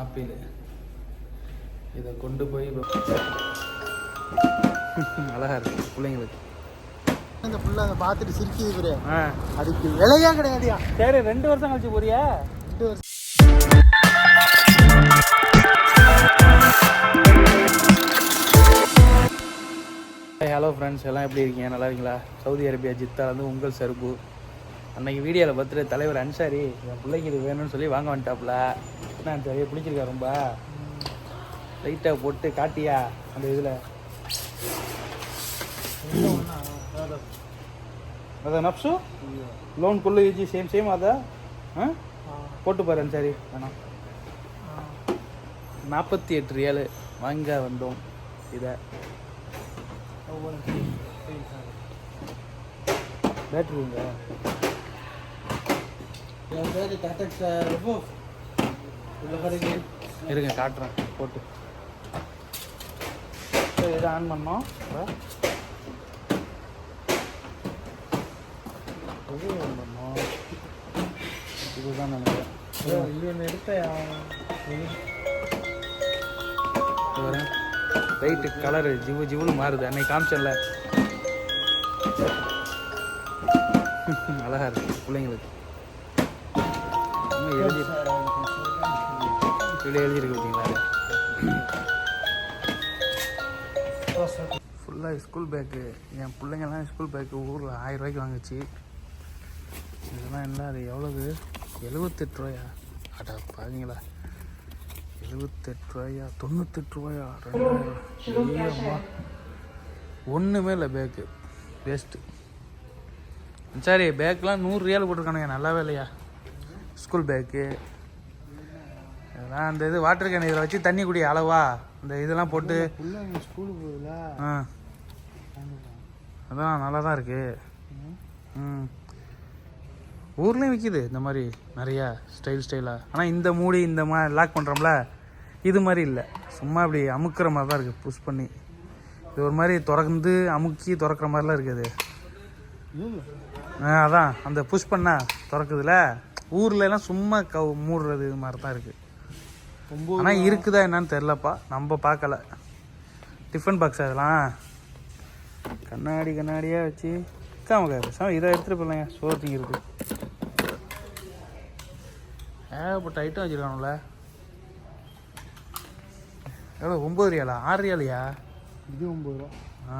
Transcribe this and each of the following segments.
Apple. இதை கொண்டு போய் அழகா இருக்கு பிள்ளைங்களுக்கு. இந்த புள்ள அதை பார்த்துட்டு சிரிக்குது பாரு ஆ. அதுக்கு விலையா கிடையாதுயா? சரி ரெண்டு வருஷம் கழிச்சு போறியா? ரெண்டு வருஷம். ஹலோ ஃப்ரெண்ட்ஸ் எல்லாம் எப்படி இருக்கீங்க? நல்லா இருக்கீங்களா? சவுதி அரேபியா ஜித்தா வந்து உங்கள் சருப்பு அன்னைக்கு வீடியோவில் பார்த்துட்டு தலைவர் அன்சாரி என் பிள்ளைக்கு இது வேணும்னு சொல்லி வாங்க வந்துட்டாப்புல. என்ன அன்சாரி பிடிச்சிருக்கா ரொம்ப? லைட்டாக போட்டு காட்டியா அந்த இதில்? அதான் நப்சு? லோன் குள்ளு யூஜி சேம் சேம் அதா ஆ? போட்டு பாரு சரி வேணாம். நாற்பத்தி எட்டு ரியாலு வாங்க வந்தோம் இதை. பேட்டரிங்க என் பேரு டாடக் சார் உள்ள பாருங்க இருங்க காட்டுறேன். போட்டு. இதை ஆன் பண்ணோம் on பண்ணோம் இதுதான் நினைக்கிறேன். இவன் எடுத்த லைட்டு கலரு ஜிவு ஜிவுன்னு மாறுது. அன்னைக்கு காமிச்சல அழகா இருக்கு பிள்ளைங்களுக்கு. எழுதி கீழே எழுதியிருக்கு பார்த்தீங்களா? ஃபுல்லாக ஸ்கூல் பேக்கு என் பிள்ளைங்கெல்லாம் ஸ்கூல் பேக்கு ஊரில் ஆயிரம் ரூபாய்க்கு வாங்குச்சு. இதெல்லாம் என்ன அது எவ்வளவு? எழுபத்தெட்டு ரூபாயா? அடா பாருங்களா எழுபத்தெட்டு ரூபாயா? தொண்ணூத்தெட்டு ரூபாயா? ரெண்டாயிரம். ஒன்றுமே இல்லை பேக்கு வேஸ்ட்டு சரி பேக்கெலாம் நூறு ரியால் போட்டிருக்கானுங்க. நல்லாவே இல்லையா? ஸ்கூல் பேக்கு அதெல்லாம் அந்த இது வாட்டர் கேன் இதில் வச்சு தண்ணி குடி அளவா? இந்த இதெல்லாம் போட்டு ஸ்கூலுக்கு போகுதுல? ஆ. அதான் நல்லா தான் இருக்கு. ம். ஊர்லேயும் விற்கிது இந்த மாதிரி நிறையா ஸ்டைல் ஸ்டைலாக ஆனால் இந்த மூடி இந்த மாதிரி லாக் பண்ணுறோம்ல இது மாதிரி இல்லை. சும்மா இப்படி அமுக்குற மாதிரி தான் இருக்குது புஷ் பண்ணி. இது ஒரு மாதிரி திறந்து அமுக்கி திறக்கிற மாதிரிலாம் இருக்குது ஆ அதான். அந்த புஷ் பண்ணா திறக்குதுல. ஊர்ல எல்லாம் சும்மா கவு மூடுறது இது மாதிரி தான் இருக்குது ஆனால் இருக்குதா என்னன்னு தெரிலப்பா நம்ம பார்க்கல. டிஃபன் பாக்ஸ் அதெல்லாம் கண்ணாடி கண்ணாடியாக வச்சு. காமக்கா இதை எடுத்துகிட்டு போகலைங்க சோறு திங்கிறது ஏகப்பட்ட ஐட்டம் வச்சுருக்கானுல. எவ்வளோ ஒம்பது ரியாலா? ஆறு ரியாலியா? இது ஒம்பது ரூபா. ஆ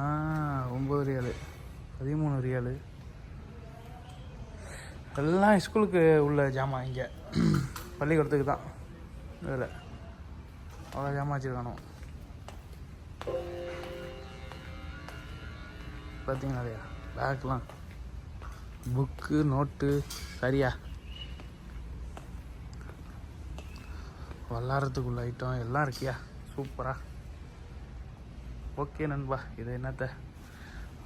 ஒம்பது ரியாலு. பதிமூணு ரியாலு. எல்லாம் ஸ்கூலுக்கு உள்ள ஜாமான் இங்கே. பள்ளிக்கூடத்துக்கு தான். வேறு. அவ்வளோ ஜாமான் பார்த்தீங்களா இல்லையா? பேக்லாம் புக்கு நோட்டு சரியா? விளாட்றதுக்குள்ள ஐட்டம் எல்லாம் இருக்கியா? சூப்பரா ஓகே நண்பா இது என்னத்த?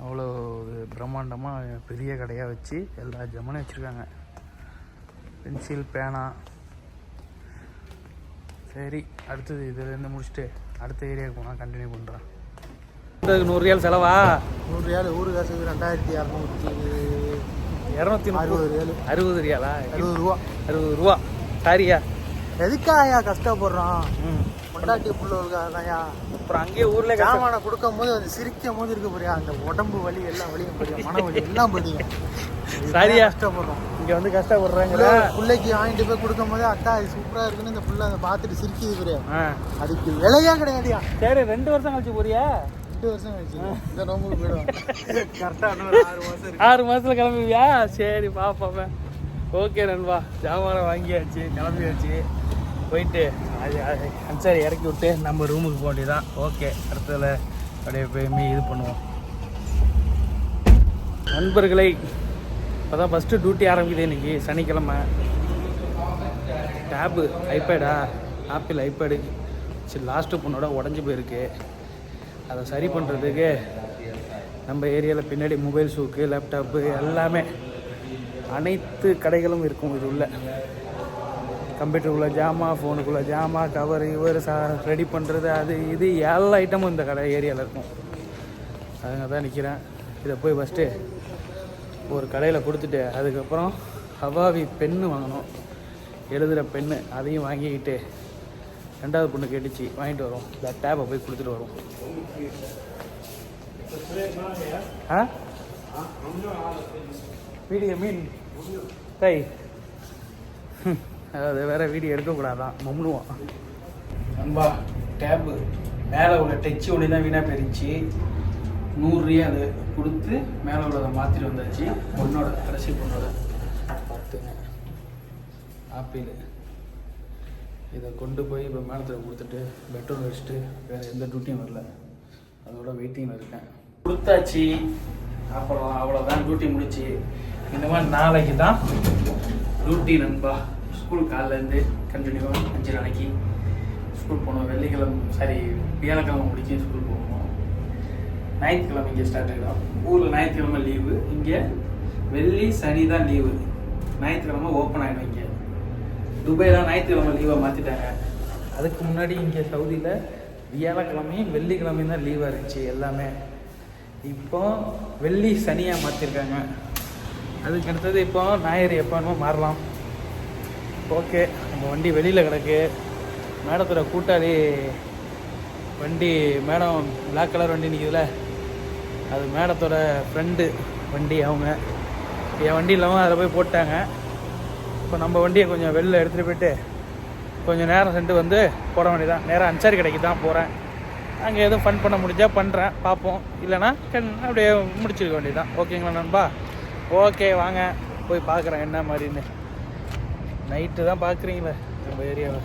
அவ்வளோ பிரம்மாண்டமாக பெரிய கடையாக வச்சு எல்லா ஜாமானும் வச்சுருக்காங்க. பென்சில் பேனா சரி அடுத்தது இதுலேருந்து முடிச்சுட்டு அடுத்த ஏரியாவுக்கு போனால் கண்டினியூ பண்ணுறேன் நூறு ரியால் செலவா? நூறு ரியால் ஊரு காசு ரெண்டாயிரத்தி இரநூத்தி இரநூத்தி அறுபது ரியால். அறுபது ரியாலா? அறுபது ரூபா. அறுபது ரூபா. சாரியா? எதுக்காயா கஷ்டப்படுறோம் பொண்டாட்டி புள்ளவர்களுக்காகதான்யா அப்புறம் அங்கேயே ஊரில் ஜாமானை கொடுக்கும் போது அது சிரிக்கும் போது இருக்க போறியா அந்த உடம்பு வலி எல்லாம் வலியும் போறியா மன வலி எல்லாம் போறீங்க சரியா? கஷ்டப்படுறோம் இங்கே வந்து கஷ்டப்படுறாங்கிற புள்ள- புள்ளைக்கு வாங்கிட்டு போய் கொடுக்கும் போது அக்கா இது சூப்பரா இருக்குன்னு இந்த புள்ள அதை பார்த்துட்டு சிரிக்குது ஆ. அதுக்கு விலையா கிடையாதுயா சரி ரெண்டு வருஷம் கழிச்சு போறியா? ரெண்டு வருஷம் கழிச்சு. இந்த நோம்புக்கு போயிடுவோம் கரெக்டா ஆறு மாசம் ஆறு மாசத்துல கிளம்புவியா? சரி பாப்பாப்பேன் ஓகே நண்பா. ஜாமான வாங்கியாச்சு கிளம்பியாச்சு. போயிட்டு அது அன்சாரி இறக்கி விட்டு நம்ம ரூமுக்கு போக வேண்டியதான் ஓகே அடுத்ததில் அப்படியே போய் மீ இது பண்ணுவோம். நண்பர்களை இப்போ தான் ஃபஸ்ட்டு டியூட்டி ஆரம்பிக்குது இன்னைக்கு சனிக்கிழமை. டேபு ஐபேடா ஆப்பிள் ஐபேடு சரி லாஸ்ட்டு பொண்ணோட உடஞ்சி போயிருக்கு. அதை சரி பண்ணுறதுக்கு நம்ம ஏரியாவில் பின்னாடி மொபைல் ஷூக்கு லேப்டாப்பு எல்லாமே அனைத்து கடைகளும் இருக்கும் இது உள்ள கம்ப்யூட்டருக்குள்ளே ஜாமா ஃபோனுக்குள்ளே ஜாமா கவர் இவர் சா ரெடி பண்ணுறது அது இது எல்லா ஐட்டமும் இந்த கடை ஏரியாவில் இருக்கும். அதுங்க தான் நிற்கிறேன் இதை போய் ஃபஸ்ட்டு ஒரு கடையில் கொடுத்துட்டு அதுக்கப்புறம் ஹவாவி பென்னு வாங்கணும். எழுதுகிற பென்னு அதையும் வாங்கிக்கிட்டு ரெண்டாவது பொண்ணு கேட்டுச்சு வாங்கிட்டு வரோம். இந்த டேப்பை போய் கொடுத்துட்டு வரோம். ஆ? வீடியோ மீன் டை அதாவது வேற வீடியோ எடுக்கக்கூடாதான். மம்னுவான் நண்பா டேப்பு மேலே உள்ள டச்சு ஒளி தான் வீணாக போயிருந்துச்சு நூறுரூவா அது கொடுத்து மேலே உள்ளதை மாற்றிட்டு வந்தாச்சு. பொண்ணோட கடைசி பொண்ணோட. பார்த்துங்க. ஆப்பிள். இதை கொண்டு போய் இப்போ மேலத்தில் கொடுத்துட்டு பெட்ரோல் வச்சுட்டு வேறு எந்த டியூட்டியும் வரல. அதோட வெயிட்டிங்கில் இருக்கேன். கொடுத்தாச்சு. அப்புறம் அவ்வளோதான் டியூட்டி முடிச்சு இந்த மாதிரி நாளைக்கு தான் டியூட்டி நண்பா. ஸ்கூல் காலிலேருந்து கண்டினியூவாக அஞ்சு நாளைக்கு ஸ்கூல் போனோம் வெள்ளிக்கிழமை சாரி வியாழக்கிழமை முடிச்சு ஸ்கூல் போகணும். ஞாயிற்றுக்கிழமை இங்கே ஸ்டார்ட் ஆகிடும் ஊரில் ஞாயிற்றுக்கிழமை லீவு இங்கே வெள்ளி சனி தான் லீவு ஞாயிற்றுக்கிழமை ஓப்பன் ஆகிடும் இங்கே. துபாயெலாம் ஞாயிற்றுக்கிழமை லீவாக மாற்றிட்டாங்க அதுக்கு முன்னாடி இங்கே சவுதியில் வியாழக்கிழமையும் வெள்ளிக்கிழமையும் தான் லீவாக இருந்துச்சு எல்லாமே. இப்போ வெள்ளி சனியாக மாற்றிருக்காங்க அதுக்கு அடுத்தது இப்போ ஞாயிறு எப்போ மாறலாம். ஓகே நம்ம வண்டி வெளியில் கிடக்கு. மேடத்தோட கூட்டாளி வண்டி மேடம் பிளாக் கலர் வண்டி நிற்குதுல அது மேடத்தோட ஃப்ரெண்டு வண்டி அவங்க. என் வண்டி இல்லாமல் அதில் போய் போட்டாங்க. இப்போ நம்ம வண்டியை கொஞ்சம் வெளில எடுத்துகிட்டு போயிட்டு கொஞ்சம் நேரம் சென்று வந்து போட வேண்டியதான் நேராக அன்சாரி கடைக்கு தான் போகிறேன் அங்கே எதுவும் ஃபன் பண்ண முடிஞ்சால் பண்ணுறேன் பார்ப்போம். இல்லைன்னா அப்படியே முடிச்சிருக்க வேண்டியதான் ஓகேங்களா நண்பா? ஓகே வாங்க. போய் பார்க்குறேன் என்ன மாதிரின்னு. நைட்டு தான் பார்க்குறீங்களே நம்ம ஏரியாவை